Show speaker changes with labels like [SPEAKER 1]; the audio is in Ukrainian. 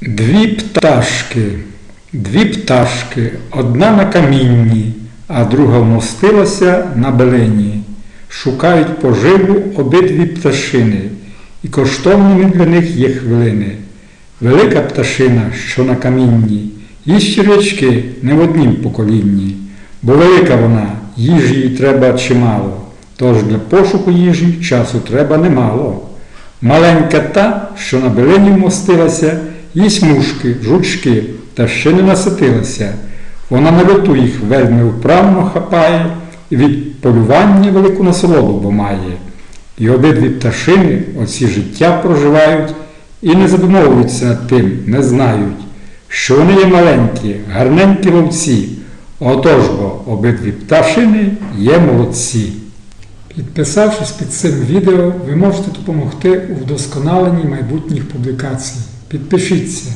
[SPEAKER 1] Дві пташки, дві пташки, одна на камінні, а друга вмостилася на белині. Шукають поживу обидві пташини, і коштовними для них є хвилини. Велика пташина, що на камінні, їсть черв'ячки не в однім поколінні, бо велика вона, їжі їй треба чимало, тож для пошуку їжі часу треба немало. Маленька та, що на белині вмостилася, їсть мушки, жучки, та ще не наситилася. Вона на лету їх вельми вправно хапає і від полювання велику насолоду бо має. І обидві пташини оці життя проживають і не задумовуються над тим, не знають, що вони є маленькі, гарненькі ловці. Отож бо обидві пташини є молодці. Підписавшись під цим відео, ви можете допомогти у вдосконаленні майбутніх публікацій. Підпишіться.